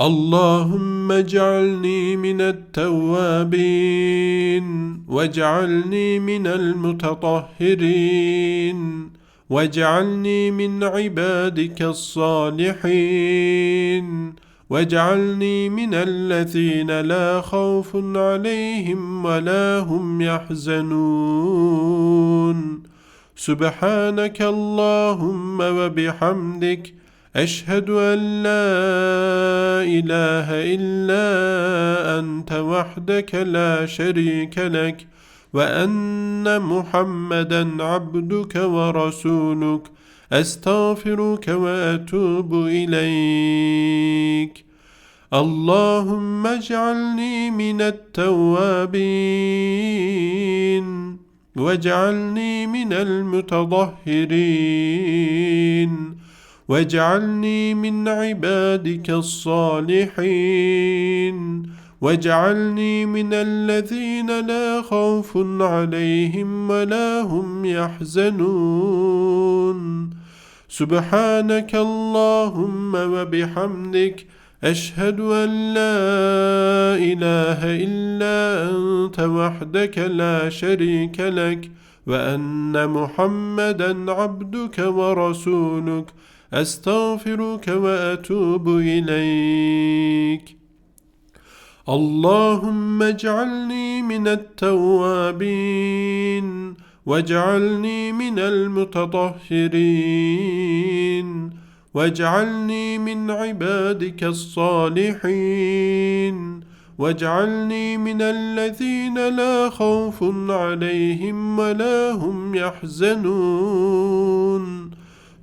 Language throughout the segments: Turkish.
اللهم اجعلني من التوابين واجعلني من المتطهرين واجعلني من عبادك الصالحين واجعلني من الذين لا خوف عليهم ولا هم يحزنون. سبحانك اللهم وبحمدك أشهد أن لا إله إلا أنت وحدك لا شريك لك وأن محمدا عبدك ورسولك. أستغفرك وأتوب إليك. اللهم اجعلني من التوابين واجعلني من المتطهرين. واجعلني من عبادك الصالحين واجعلني من الذين لا خوف عليهم ولا هم يحزنون سبحانك اللهم وبحمدك أشهد أن لا إله إلا أنت وحدك لا شريك لك وأن محمدا عبدك ورسولك أستغفرك وأتوب إليك. اللهم اجعلني من التوابين واجعلني من المتطهرين واجعلني من عبادك الصالحين واجعلني من الذين لا خوف عليهم ولا هم يحزنون.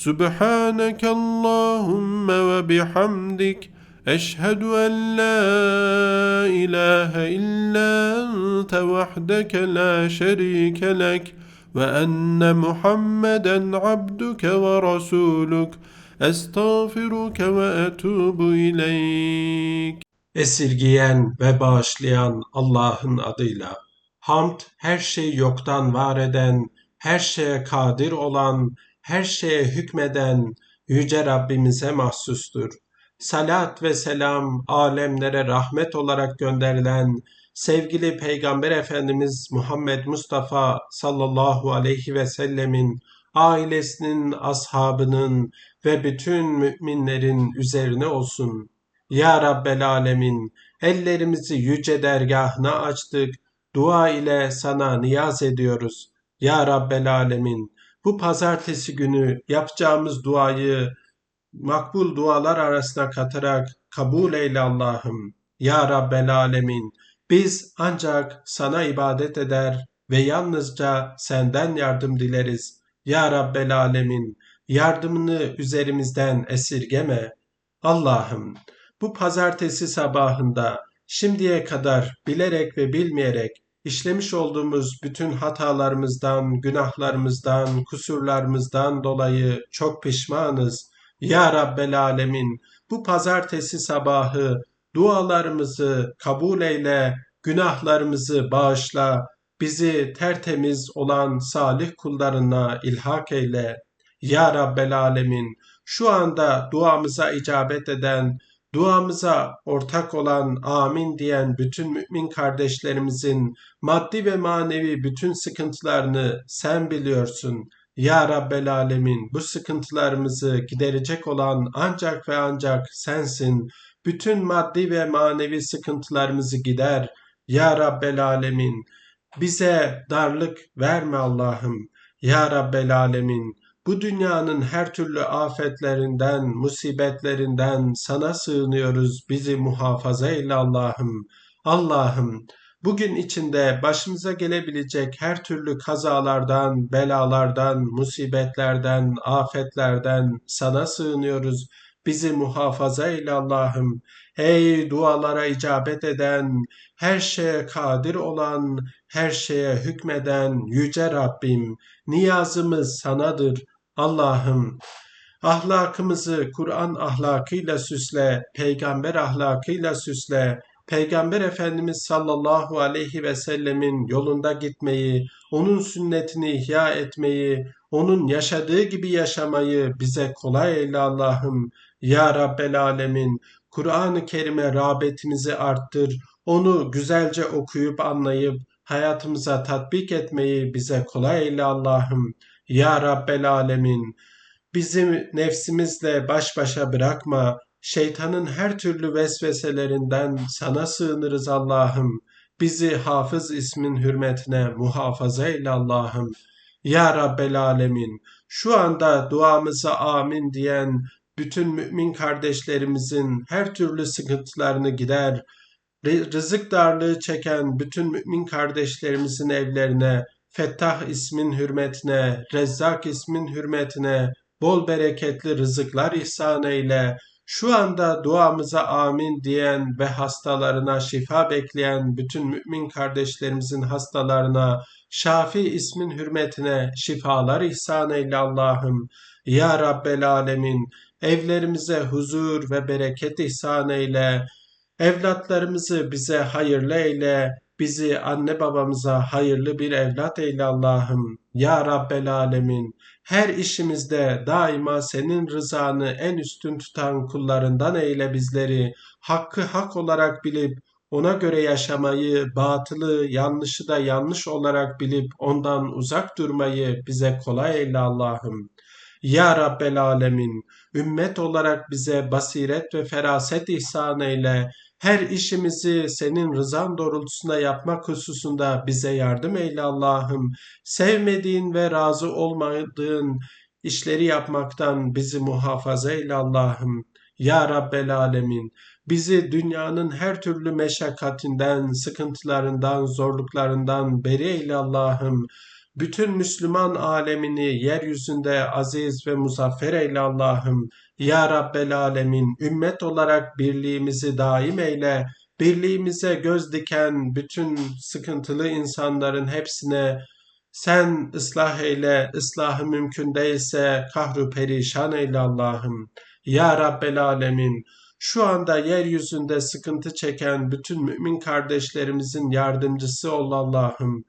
Subhaneke Allahümme ve bihamdik. Eşhedü en la ilahe illa ente vahdeke la şerike lek ve enne Muhammeden abduke ve rasuluk. Esirgiyen ve bağışlayan Allah'ın adıyla. Hamd her şeyi yoktan var eden, her şeye kadir olan, her şeye hükmeden yüce Rabbimize mahsustur. Salat ve selam alemlere rahmet olarak gönderilen sevgili Peygamber Efendimiz Muhammed Mustafa sallallahu aleyhi ve sellemin ailesinin, ashabının ve bütün müminlerin üzerine olsun. Ya Rabbel Alemin, ellerimizi yüce dergahına açtık, dua ile sana niyaz ediyoruz. Ya Rabbel Alemin, bu pazartesi günü yapacağımız duayı makbul dualar arasına katarak kabul eyle Allah'ım. Ya Rabbel Alemin, biz ancak sana ibadet eder ve yalnızca senden yardım dileriz. Ya Rabbel Alemin, yardımını üzerimizden esirgeme. Allah'ım, bu pazartesi sabahında şimdiye kadar bilerek ve bilmeyerek işlemiş olduğumuz bütün hatalarımızdan, günahlarımızdan, kusurlarımızdan dolayı çok pişmanız. Ya Rabbel Alemin bu pazartesi sabahı dualarımızı kabul eyle, günahlarımızı bağışla, bizi tertemiz olan salih kullarına ilhak eyle. Ya Rabbel Alemin şu anda duamıza icabet eden, duamıza ortak olan amin diyen bütün mümin kardeşlerimizin maddi ve manevi bütün sıkıntılarını sen biliyorsun. Ya Rabbel Alemin bu sıkıntılarımızı giderecek olan ancak ve ancak sensin. Bütün maddi ve manevi sıkıntılarımızı gider. Ya Rabbel Alemin bize darlık verme Allah'ım. Ya Rabbel Alemin bu dünyanın her türlü afetlerinden, musibetlerinden sana sığınıyoruz. Bizi muhafaza eyle Allah'ım. Allah'ım bugün içinde başımıza gelebilecek her türlü kazalardan, belalardan, musibetlerden, afetlerden sana sığınıyoruz. Bizi muhafaza eyle Allah'ım. Ey dualara icabet eden, her şeye kadir olan, her şeye hükmeden yüce Rabbim, niyazımız sanadır. Allah'ım ahlakımızı Kur'an ahlakıyla süsle, peygamber ahlakıyla süsle, Peygamber Efendimiz sallallahu aleyhi ve sellemin yolunda gitmeyi, onun sünnetini ihya etmeyi, onun yaşadığı gibi yaşamayı bize kolay eyle Allah'ım. Ya Rabbel Alemin Kur'an-ı Kerim'e rağbetimizi arttır. Onu güzelce okuyup anlayıp hayatımıza tatbik etmeyi bize kolay eyle Allah'ım. Ya Rabbel Alemin. Bizi nefsimizle baş başa bırakma. Şeytanın her türlü vesveselerinden sana sığınırız Allah'ım. Bizi hafız ismin hürmetine muhafaza eyle Allah'ım. Ya Rabbel Alemin. Şu anda duamıza amin diyen bütün mümin kardeşlerimizin her türlü sıkıntılarını gider. Rızık darlığı çeken bütün mümin kardeşlerimizin evlerine Fettah ismin hürmetine, Rezzak ismin hürmetine bol bereketli rızıklar ihsan eyle. Şu anda duamıza amin diyen ve hastalarına şifa bekleyen bütün mümin kardeşlerimizin hastalarına Şafi ismin hürmetine şifalar ihsan eyle Allah'ım. Ya Rabbel Alemin evlerimize huzur ve bereket ihsan eyle. Evlatlarımızı bize hayırlı eyle. Bizi anne babamıza hayırlı bir evlat eyle Allah'ım. Ya Rabbel Alemin her işimizde daima senin rızanı en üstün tutan kullarından eyle bizleri. Hakkı hak olarak bilip ona göre yaşamayı, batılı, yanlışı da yanlış olarak bilip ondan uzak durmayı bize kolay eyle Allah'ım. Ya Rabbel Alemin, ümmet olarak bize basiret ve feraset ihsan eyle. Her işimizi senin rızan doğrultusunda yapmak hususunda bize yardım eyle Allah'ım. Sevmediğin ve razı olmadığın işleri yapmaktan bizi muhafaza eyle Allah'ım. Ya Rabbel Alemin, bizi dünyanın her türlü meşakkatinden, sıkıntılarından, zorluklarından beri eyle Allah'ım. Bütün Müslüman alemini yeryüzünde aziz ve muzaffer eyle Allah'ım. Ya Rabbel Alemin, ümmet olarak birliğimizi daim eyle. Birliğimize göz diken bütün sıkıntılı insanların hepsine sen ıslah eyle, ıslahı mümkün değilse kahru perişan eyle Allah'ım. Ya Rabbel Alemin, şu anda yeryüzünde sıkıntı çeken bütün mümin kardeşlerimizin yardımcısı ol Allah'ım.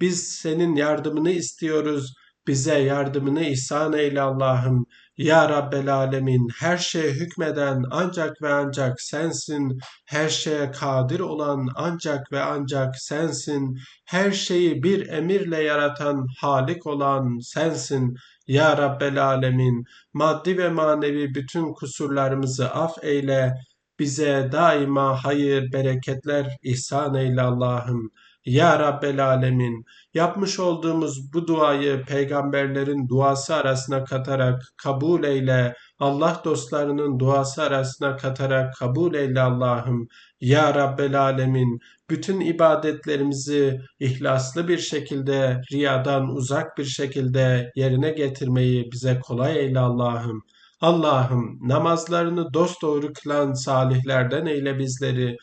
Biz senin yardımını istiyoruz. Bize yardımını ihsan eyle Allah'ım. Ya Rabbel Alemin her şeye hükmeden ancak ve ancak sensin. Her şeye kadir olan ancak ve ancak sensin. Her şeyi bir emirle yaratan Halik olan sensin. Ya Rabbel Alemin maddi ve manevi bütün kusurlarımızı af eyle. Bize daima hayır, bereketler ihsan eyle Allah'ım. Ya Rabbel Alemin, yapmış olduğumuz bu duayı peygamberlerin duası arasına katarak kabul eyle. Allah dostlarının duası arasına katarak kabul eyle Allah'ım. Ya Rabbel Alemin, bütün ibadetlerimizi ihlaslı bir şekilde, riyadan uzak bir şekilde yerine getirmeyi bize kolay eyle Allah'ım. Allah'ım namazlarını dosdoğru kılan salihlerden eyle bizleri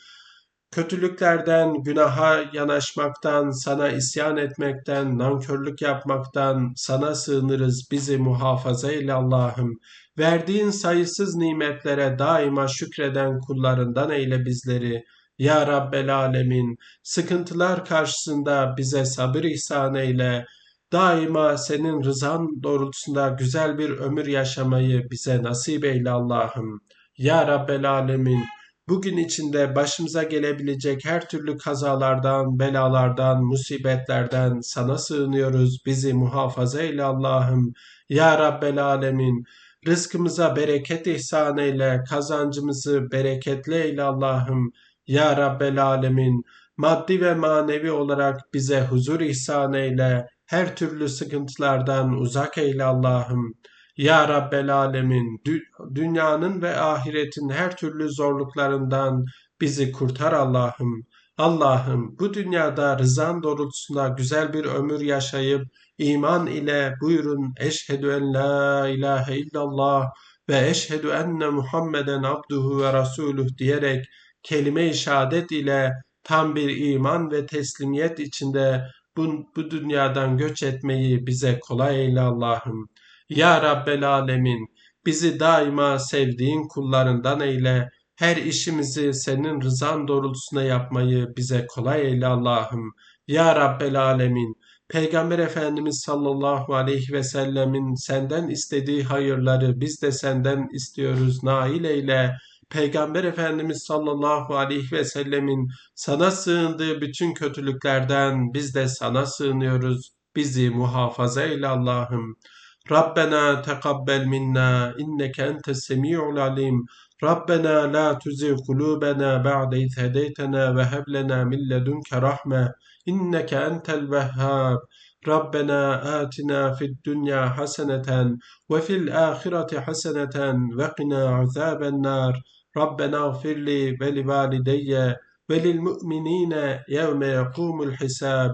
kötülüklerden, günaha yanaşmaktan, sana isyan etmekten, nankörlük yapmaktan sana sığınırız. Bizi muhafaza eyle Allah'ım. Verdiğin sayısız nimetlere daima şükreden kullarından eyle bizleri. Ya Rabbel Alemin, sıkıntılar karşısında bize sabır ihsan eyle. Daima senin rızan doğrultusunda güzel bir ömür yaşamayı bize nasip eyle Allah'ım. Ya Rabbel Alemin, bugün içinde başımıza gelebilecek her türlü kazalardan, belalardan, musibetlerden sana sığınıyoruz. Bizi muhafaza eyle Allah'ım. Ya Rabbel Alemin, rızkımıza bereket ihsan eyle, kazancımızı bereketli eyle Allah'ım. Ya Rabbel Alemin, maddi ve manevi olarak bize huzur ihsan eyle, her türlü sıkıntılardan uzak eyle Allah'ım. Ya Rabbel Alemin, dü- dünyanın ve ahiretin her türlü zorluklarından bizi kurtar Allah'ım. Allah'ım bu dünyada rızan doğrultusunda güzel bir ömür yaşayıp iman ile buyurun eşhedü en la ilahe illallah ve eşhedü enne Muhammeden abduhu ve rasuluh diyerek kelime-i şehadet ile tam bir iman ve teslimiyet içinde bu, bu dünyadan göç etmeyi bize kolay eyle Allah'ım. Ya Rabbel Alemin bizi daima sevdiğin kullarından eyle. Her işimizi senin rızan doğrultusunda yapmayı bize kolay eyle Allah'ım. Ya Rabbel Alemin Peygamber Efendimiz sallallahu aleyhi ve sellemin senden istediği hayırları biz de senden istiyoruz nail eyle. Peygamber Efendimiz sallallahu aleyhi ve sellemin sana sığındığı bütün kötülüklerden biz de sana sığınıyoruz. Bizi muhafaza eyle Allah'ım. ربنا تقبل منا إنك أنت السميع العليم. ربنا لا تزغ قلوبنا بعد إذ هديتنا وهب لنا من لدنك رحمة إنك أنت الوهاب. ربنا آتنا في الدنيا حسنة وفي الآخرة حسنة وقنا عذاب النار. ربنا اغفر لي ولوالدي وللمؤمنين يوم يقوم الحساب.